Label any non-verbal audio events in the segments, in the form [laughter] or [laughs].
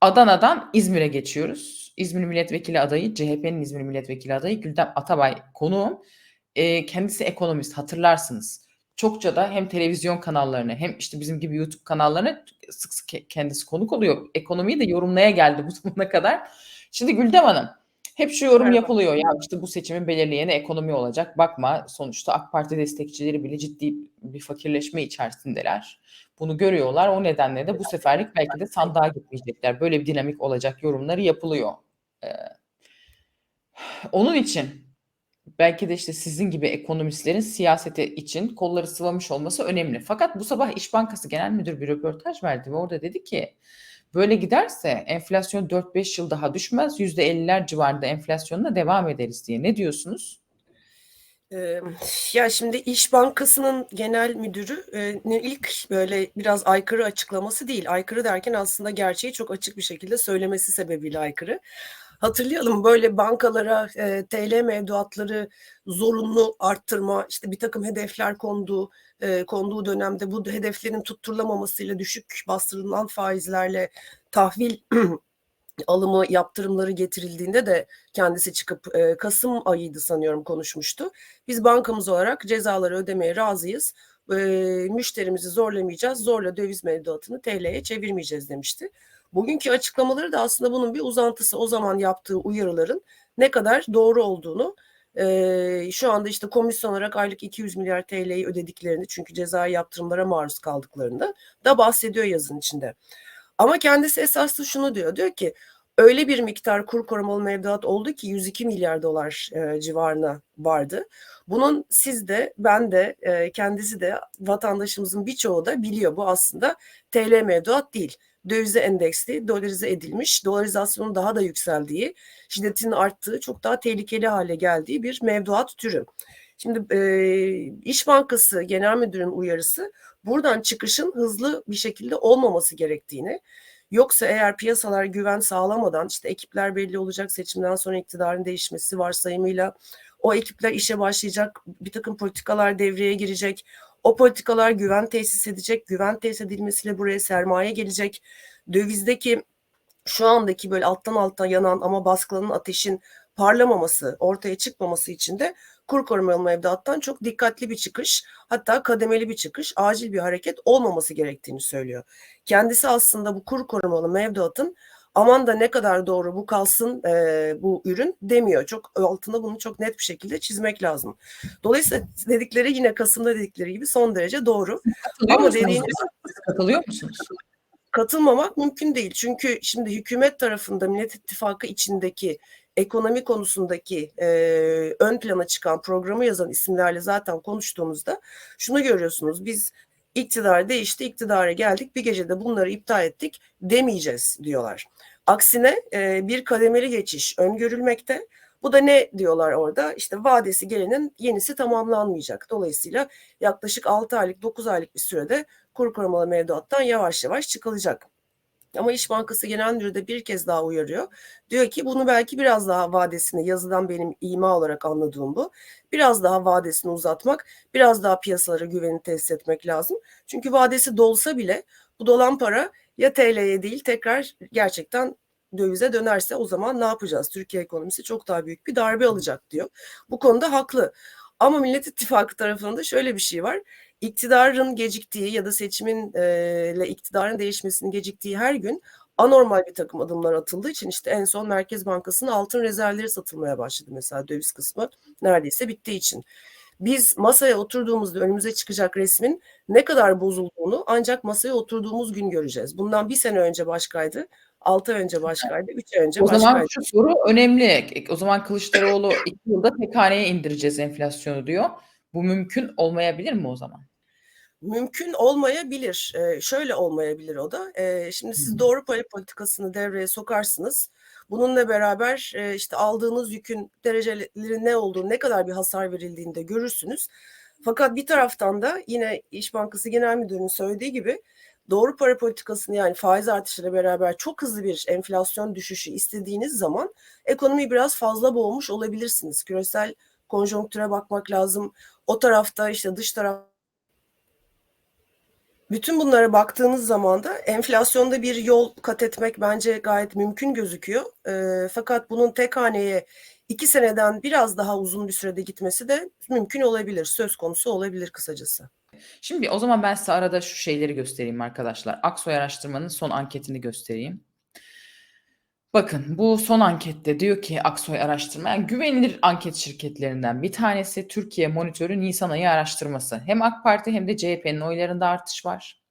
Adana'dan İzmir'e geçiyoruz. İzmir Milletvekili adayı, CHP'nin İzmir Milletvekili adayı Güldem Atabay konuğum. Eee, kendisi ekonomist hatırlarsınız. Çokça da hem televizyon kanallarına hem işte bizim gibi YouTube kanallarına sık sık kendisi konuk oluyor. Ekonomiyi de yorumlaya geldi [laughs] bu zamana kadar. Şimdi Güldem Hanım hep şu yorum yapılıyor ya işte bu seçimin belirleyeni ekonomi olacak. Bakma sonuçta AK Parti destekçileri bile ciddi bir fakirleşme içerisindeler. Bunu görüyorlar. O nedenle de bu seferlik belki de sandığa gitmeyecekler. Böyle bir dinamik olacak yorumları yapılıyor. Ee, onun için belki de işte sizin gibi ekonomistlerin siyasete için kolları sıvamış olması önemli. Fakat bu sabah İş Bankası Genel Müdür bir röportaj verdi ve orada dedi ki böyle giderse enflasyon 4-5 yıl daha düşmez %50'ler civarında enflasyonla devam ederiz diye. Ne diyorsunuz? Ya şimdi İş Bankası'nın genel müdürü ne ilk böyle biraz aykırı açıklaması değil. Aykırı derken aslında gerçeği çok açık bir şekilde söylemesi sebebiyle aykırı. Hatırlayalım böyle bankalara e, TL mevduatları zorunlu arttırma, işte bir takım hedefler konduğu, e, konduğu dönemde bu hedeflerin tutturulamamasıyla düşük bastırılan faizlerle tahvil [clears throat] alımı yaptırımları getirildiğinde de kendisi çıkıp e, Kasım ayıydı sanıyorum konuşmuştu. Biz bankamız olarak cezaları ödemeye razıyız. E, müşterimizi zorlamayacağız. Zorla döviz mevduatını TL'ye çevirmeyeceğiz demişti. Bugünkü açıklamaları da aslında bunun bir uzantısı. O zaman yaptığı uyarıların ne kadar doğru olduğunu e, şu anda işte komisyon olarak aylık 200 milyar TL'yi ödediklerini çünkü cezai yaptırımlara maruz kaldıklarında da bahsediyor yazın içinde. Ama kendisi esaslı şunu diyor. Diyor ki öyle bir miktar kur korumalı mevduat oldu ki 102 milyar dolar e, civarına vardı. Bunun siz de ben de e, kendisi de vatandaşımızın birçoğu da biliyor bu aslında TL mevduat değil. Dövize endeksli, dolarize edilmiş, dolarizasyonun daha da yükseldiği, şiddetinin arttığı, çok daha tehlikeli hale geldiği bir mevduat türü. Şimdi e, İş Bankası Genel Müdürü'nün uyarısı buradan çıkışın hızlı bir şekilde olmaması gerektiğini, yoksa eğer piyasalar güven sağlamadan işte ekipler belli olacak seçimden sonra iktidarın değişmesi varsayımıyla o ekipler işe başlayacak, bir takım politikalar devreye girecek, o politikalar güven tesis edecek, güven tesis edilmesiyle buraya sermaye gelecek, dövizdeki şu andaki böyle alttan alta yanan ama baskılanan ateşin parlamaması, ortaya çıkmaması için de kur korumalı mevduattan çok dikkatli bir çıkış, hatta kademeli bir çıkış, acil bir hareket olmaması gerektiğini söylüyor. Kendisi aslında bu kur korumalı mevduatın aman da ne kadar doğru bu kalsın e, bu ürün demiyor. Çok altında bunu çok net bir şekilde çizmek lazım. Dolayısıyla dedikleri yine Kasım'da dedikleri gibi son derece doğru. Katılıyor Ama dediğiniz Katılıyor musunuz? katılmamak mümkün değil. Çünkü şimdi hükümet tarafında Millet İttifakı içindeki ekonomi konusundaki e, ön plana çıkan programı yazan isimlerle zaten konuştuğumuzda şunu görüyorsunuz. Biz iktidar değişti, iktidara geldik, bir gecede bunları iptal ettik demeyeceğiz diyorlar. Aksine e, bir kademeli geçiş öngörülmekte. Bu da ne diyorlar orada? İşte vadesi gelenin yenisi tamamlanmayacak. Dolayısıyla yaklaşık 6 aylık 9 aylık bir sürede kur korumalı mevduattan yavaş yavaş çıkılacak. Ama İş Bankası Genel Müdürü de bir kez daha uyarıyor. Diyor ki bunu belki biraz daha vadesini yazıdan benim ima olarak anladığım bu. Biraz daha vadesini uzatmak, biraz daha piyasalara güveni tesis etmek lazım. Çünkü vadesi dolsa bile bu dolan para ya TL'ye değil tekrar gerçekten dövize dönerse o zaman ne yapacağız? Türkiye ekonomisi çok daha büyük bir darbe alacak diyor. Bu konuda haklı. Ama Millet İttifakı tarafında şöyle bir şey var iktidarın geciktiği ya da seçimin ile iktidarın değişmesinin geciktiği her gün anormal bir takım adımlar atıldığı için işte en son Merkez Bankası'nın altın rezervleri satılmaya başladı mesela döviz kısmı neredeyse bittiği için. Biz masaya oturduğumuzda önümüze çıkacak resmin ne kadar bozulduğunu ancak masaya oturduğumuz gün göreceğiz. Bundan bir sene önce başkaydı, altı önce başkaydı, üç önce O başkaydı. zaman şu soru önemli. O zaman Kılıçdaroğlu iki yılda tek haneye indireceğiz enflasyonu diyor. Bu mümkün olmayabilir mi o zaman? Mümkün olmayabilir. Ee, şöyle olmayabilir o da. Ee, şimdi siz doğru para politikasını devreye sokarsınız. Bununla beraber e, işte aldığınız yükün dereceleri ne olduğunu, ne kadar bir hasar verildiğini de görürsünüz. Fakat bir taraftan da yine İş Bankası Genel Müdürü'nün söylediği gibi doğru para politikasını yani faiz artışıyla beraber çok hızlı bir enflasyon düşüşü istediğiniz zaman ekonomiyi biraz fazla boğmuş olabilirsiniz. Küresel konjonktüre bakmak lazım. O tarafta işte dış taraf Bütün bunlara baktığınız zaman da enflasyonda bir yol kat etmek bence gayet mümkün gözüküyor. E, fakat bunun tek haneye iki seneden biraz daha uzun bir sürede gitmesi de mümkün olabilir, söz konusu olabilir kısacası. Şimdi o zaman ben size arada şu şeyleri göstereyim arkadaşlar. Aksoy araştırmanın son anketini göstereyim. Bakın bu son ankette diyor ki Aksoy araştırma yani güvenilir anket şirketlerinden bir tanesi Türkiye Monitörü Nisan ayı araştırması. Hem AK Parti hem de CHP'nin oylarında artış var.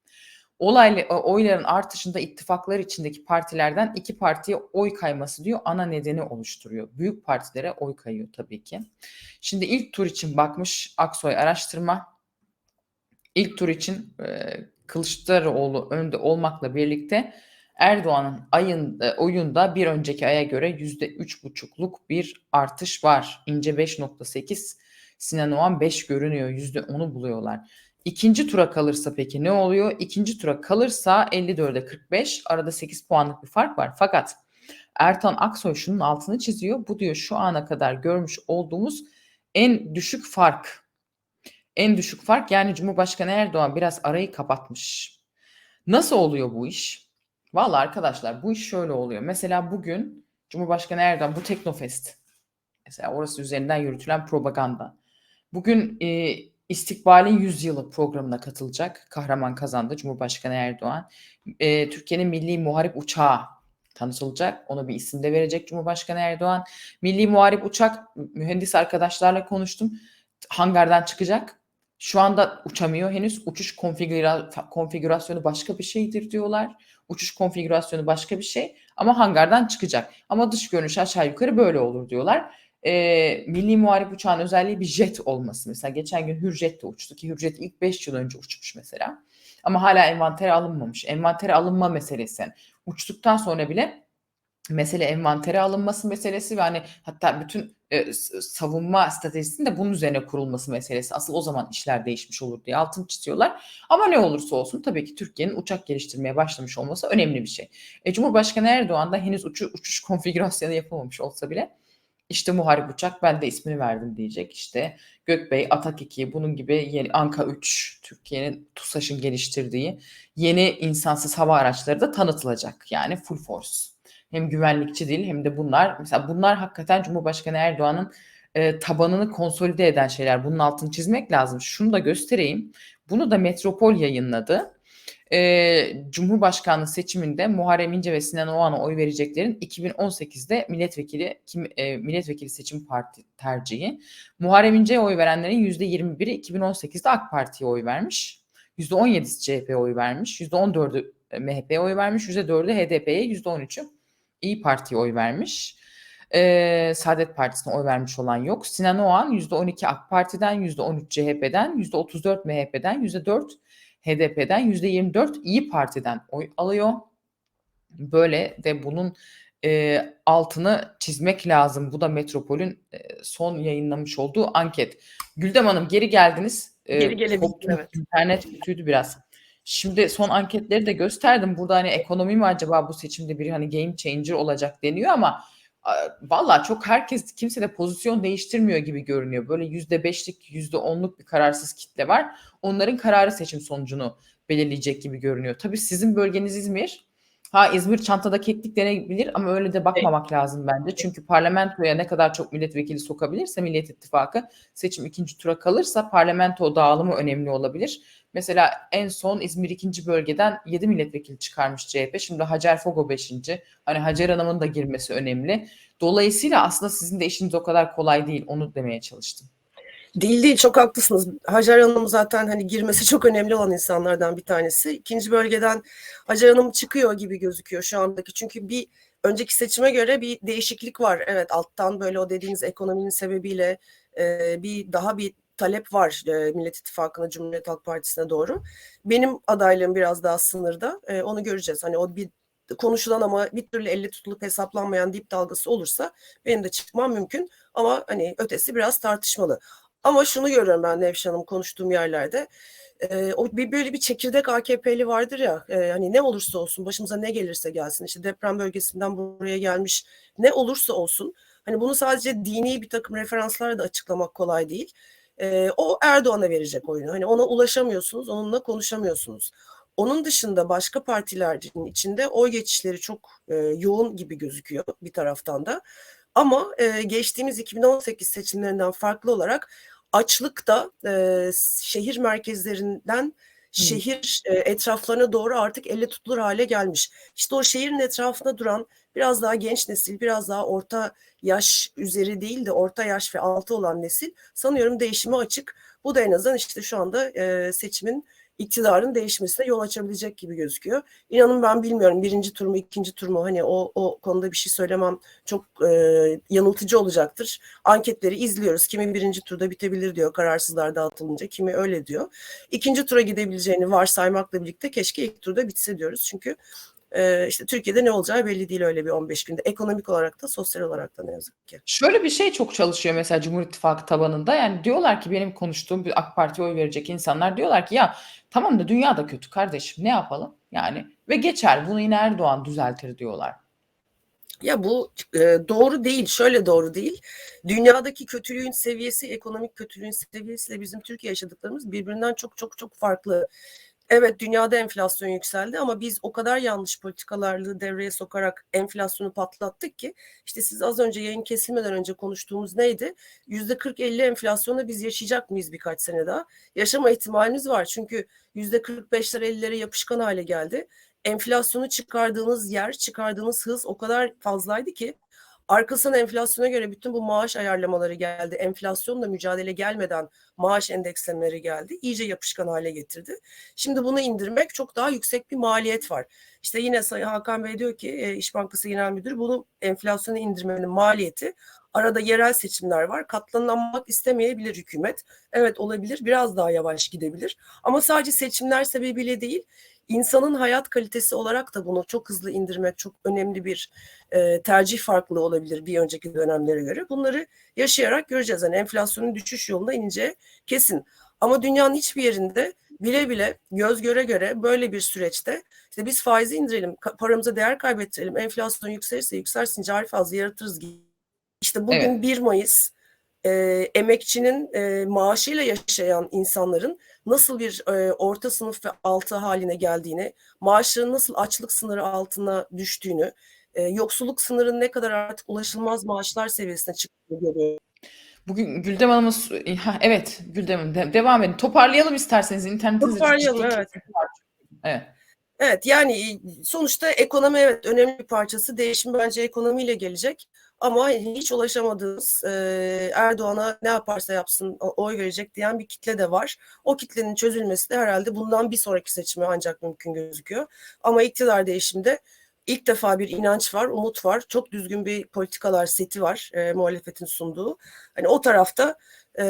Olaylı oyların artışında ittifaklar içindeki partilerden iki partiye oy kayması diyor ana nedeni oluşturuyor. Büyük partilere oy kayıyor tabii ki. Şimdi ilk tur için bakmış Aksoy araştırma. İlk tur için e, Kılıçdaroğlu önde olmakla birlikte Erdoğan'ın ayın e, oyunda bir önceki aya göre yüzde üç buçukluk bir artış var. İnce 5.8, Sinan Oğan 5 görünüyor. Yüzde onu buluyorlar. İkinci tura kalırsa peki ne oluyor? İkinci tura kalırsa 54'e 45 arada 8 puanlık bir fark var. Fakat Ertan Aksoy şunun altını çiziyor. Bu diyor şu ana kadar görmüş olduğumuz en düşük fark. En düşük fark yani Cumhurbaşkanı Erdoğan biraz arayı kapatmış. Nasıl oluyor bu iş? Vallahi arkadaşlar bu iş şöyle oluyor. Mesela bugün Cumhurbaşkanı Erdoğan bu Teknofest mesela orası üzerinden yürütülen propaganda. Bugün e, İstikbalin Yüzyılı programına katılacak. Kahraman kazandı Cumhurbaşkanı Erdoğan. E, Türkiye'nin milli muharip uçağı tanıtılacak. Ona bir isim de verecek Cumhurbaşkanı Erdoğan. Milli muharip uçak mühendis arkadaşlarla konuştum. Hangardan çıkacak. Şu anda uçamıyor henüz. Uçuş konfigüra konfigürasyonu başka bir şeydir diyorlar. Uçuş konfigürasyonu başka bir şey ama hangardan çıkacak. Ama dış görünüş aşağı yukarı böyle olur diyorlar. Ee, Milli Muharip Uçağın özelliği bir jet olması. Mesela geçen gün Hürjet de uçtu ki Hürjet ilk 5 yıl önce uçmuş mesela. Ama hala envantere alınmamış. Envantere alınma meselesi. Uçtuktan sonra bile mesele envantere alınması meselesi ve hani hatta bütün e, savunma stratejisinin de bunun üzerine kurulması meselesi. Asıl o zaman işler değişmiş olur diye altını çiziyorlar. Ama ne olursa olsun tabii ki Türkiye'nin uçak geliştirmeye başlamış olması önemli bir şey. E, Cumhurbaşkanı Erdoğan da henüz uçu, uçuş [laughs] konfigürasyonu yapılmamış olsa bile işte muharip uçak ben de ismini verdim diyecek. İşte Gökbey, Atak 2 bunun gibi yeni Anka 3 Türkiye'nin TUSAŞ'ın geliştirdiği yeni insansız hava araçları da tanıtılacak. Yani full force hem güvenlikçi değil hem de bunlar mesela bunlar hakikaten Cumhurbaşkanı Erdoğan'ın e, tabanını konsolide eden şeyler. Bunun altını çizmek lazım. Şunu da göstereyim. Bunu da Metropol yayınladı. E, Cumhurbaşkanlığı seçiminde Muharrem İnce ve Sinan Oğan'a oy vereceklerin 2018'de milletvekili kim e, milletvekili seçim parti tercihi. Muharrem İnce'ye oy verenlerin %21'i 2018'de AK Parti'ye oy vermiş. %17'si CHP'ye oy vermiş. %14'ü MHP'ye oy vermiş. %4'ü HDP'ye, %13'ü İyi Parti'ye oy vermiş. Ee, Saadet Partisi'ne oy vermiş olan yok. Sinan Oğan %12 AK Parti'den, %13 CHP'den, %34 MHP'den, %4 HDP'den, %24 İyi Parti'den oy alıyor. Böyle de bunun e, altını çizmek lazım. Bu da Metropol'ün e, son yayınlamış olduğu anket. Güldem Hanım geri geldiniz. E, geri gelebildim evet. İnternet kötüydü biraz. Şimdi son anketleri de gösterdim. Burada hani ekonomi mi acaba bu seçimde bir hani game changer olacak deniyor ama valla çok herkes kimse de pozisyon değiştirmiyor gibi görünüyor. Böyle yüzde beşlik yüzde onluk bir kararsız kitle var. Onların kararı seçim sonucunu belirleyecek gibi görünüyor. Tabii sizin bölgeniz İzmir. Ha İzmir çantada keklik denebilir ama öyle de bakmamak evet. lazım bence. Çünkü parlamentoya ne kadar çok milletvekili sokabilirse Millet İttifakı seçim ikinci tura kalırsa parlamento dağılımı önemli olabilir. Mesela en son İzmir ikinci bölgeden 7 milletvekili çıkarmış CHP. Şimdi Hacer Fogo 5. Hani Hacer Hanım'ın da girmesi önemli. Dolayısıyla aslında sizin de işiniz o kadar kolay değil. Onu demeye çalıştım. Değil değil çok haklısınız. Hacer Hanım zaten hani girmesi çok önemli olan insanlardan bir tanesi. İkinci bölgeden Hacer Hanım çıkıyor gibi gözüküyor şu andaki. Çünkü bir önceki seçime göre bir değişiklik var. Evet alttan böyle o dediğiniz ekonominin sebebiyle e, bir daha bir talep var e, Millet İttifakı'na, Cumhuriyet Halk Partisi'ne doğru. Benim adaylığım biraz daha sınırda. E, onu göreceğiz. Hani o bir konuşulan ama bir türlü elle tutulup hesaplanmayan dip dalgası olursa benim de çıkmam mümkün. Ama hani ötesi biraz tartışmalı. Ama şunu görüyorum ben Nevşin Hanım konuştuğum yerlerde. E, o bir böyle bir çekirdek AKP'li vardır ya e, hani ne olursa olsun başımıza ne gelirse gelsin işte deprem bölgesinden buraya gelmiş ne olursa olsun hani bunu sadece dini bir takım referanslarla da açıklamak kolay değil. E, o Erdoğan'a verecek oyunu. Hani ona ulaşamıyorsunuz, onunla konuşamıyorsunuz. Onun dışında başka partilerin içinde oy geçişleri çok e, yoğun gibi gözüküyor bir taraftan da. Ama e, geçtiğimiz 2018 seçimlerinden farklı olarak açlıkta e, şehir merkezlerinden şehir e, etraflarına doğru artık elle tutulur hale gelmiş. İşte o şehrin etrafında duran biraz daha genç nesil, biraz daha orta yaş üzeri değil de orta yaş ve altı olan nesil sanıyorum değişime açık. Bu da en azından işte şu anda e, seçimin iktidarın değişmesine yol açabilecek gibi gözüküyor. İnanın ben bilmiyorum birinci tur mu ikinci tur mu hani o, o konuda bir şey söylemem çok e, yanıltıcı olacaktır. Anketleri izliyoruz. Kimi birinci turda bitebilir diyor kararsızlar dağıtılınca kimi öyle diyor. İkinci tura gidebileceğini varsaymakla birlikte keşke ilk turda bitse diyoruz. Çünkü e, işte Türkiye'de ne olacağı belli değil öyle bir 15 günde. Ekonomik olarak da sosyal olarak da ne yazık ki. Şöyle bir şey çok çalışıyor mesela Cumhur İttifakı tabanında. Yani diyorlar ki benim konuştuğum bir AK Parti'ye oy verecek insanlar diyorlar ki ya tamam da dünya da kötü kardeşim ne yapalım? Yani ve geçer bunu yine Erdoğan düzeltir diyorlar. Ya bu e, doğru değil. Şöyle doğru değil. Dünyadaki kötülüğün seviyesi, ekonomik kötülüğün seviyesiyle bizim Türkiye yaşadıklarımız birbirinden çok çok çok farklı. Evet dünyada enflasyon yükseldi ama biz o kadar yanlış politikalarla devreye sokarak enflasyonu patlattık ki işte siz az önce yayın kesilmeden önce konuştuğumuz neydi? Yüzde 40-50 enflasyonu biz yaşayacak mıyız birkaç sene daha? Yaşama ihtimalimiz var çünkü yüzde 45'ler 50'lere yapışkan hale geldi. Enflasyonu çıkardığınız yer, çıkardığınız hız o kadar fazlaydı ki arkasına enflasyona göre bütün bu maaş ayarlamaları geldi. Enflasyonla mücadele gelmeden maaş endekslemeleri geldi. İyice yapışkan hale getirdi. Şimdi bunu indirmek çok daha yüksek bir maliyet var. İşte yine Sayın Hakan Bey diyor ki e, İş Bankası Genel Müdürü bunu enflasyonu indirmenin maliyeti arada yerel seçimler var. Katlanmak istemeyebilir hükümet. Evet olabilir biraz daha yavaş gidebilir. Ama sadece seçimler sebebiyle değil insanın hayat kalitesi olarak da bunu çok hızlı indirmek çok önemli bir e, tercih farklılığı olabilir bir önceki dönemlere göre. Bunları yaşayarak göreceğiz. Yani enflasyonun düşüş yolunda ince kesin. Ama dünyanın hiçbir yerinde bile bile göz göre göre böyle bir süreçte işte biz faizi indirelim, paramıza değer kaybettirelim, enflasyon yükselirse yükselsin cari fazla yaratırız gibi. İşte bugün Evet. 1 Mayıs e, emekçinin e, maaşıyla yaşayan insanların nasıl bir e, orta sınıf ve altı haline geldiğini, maaşların nasıl açlık sınırı altına düştüğünü, e, yoksulluk sınırının ne kadar artık ulaşılmaz maaşlar seviyesine çıktığını görüyoruz. Bugün Güldem Hanım'ın su- ha, evet Güldem Hanım de- devam edin. Toparlayalım isterseniz internetiniz de çok Toparlayalım, evet. Evet. Evet yani sonuçta ekonomi evet önemli bir parçası. Değişim bence ekonomiyle gelecek. Ama hiç ulaşamadığımız e, Erdoğan'a ne yaparsa yapsın oy verecek diyen bir kitle de var. O kitlenin çözülmesi de herhalde bundan bir sonraki seçime ancak mümkün gözüküyor. Ama iktidar değişimde ilk defa bir inanç var, umut var. Çok düzgün bir politikalar seti var e, muhalefetin sunduğu. Hani o tarafta e,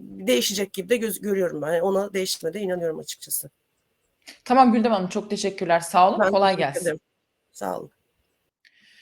değişecek gibi de göz, görüyorum ben. Yani ona değişmede inanıyorum açıkçası. Tamam Güldem Hanım çok teşekkürler. Sağ olun. Ben Kolay gelsin. ederim. Sağ olun.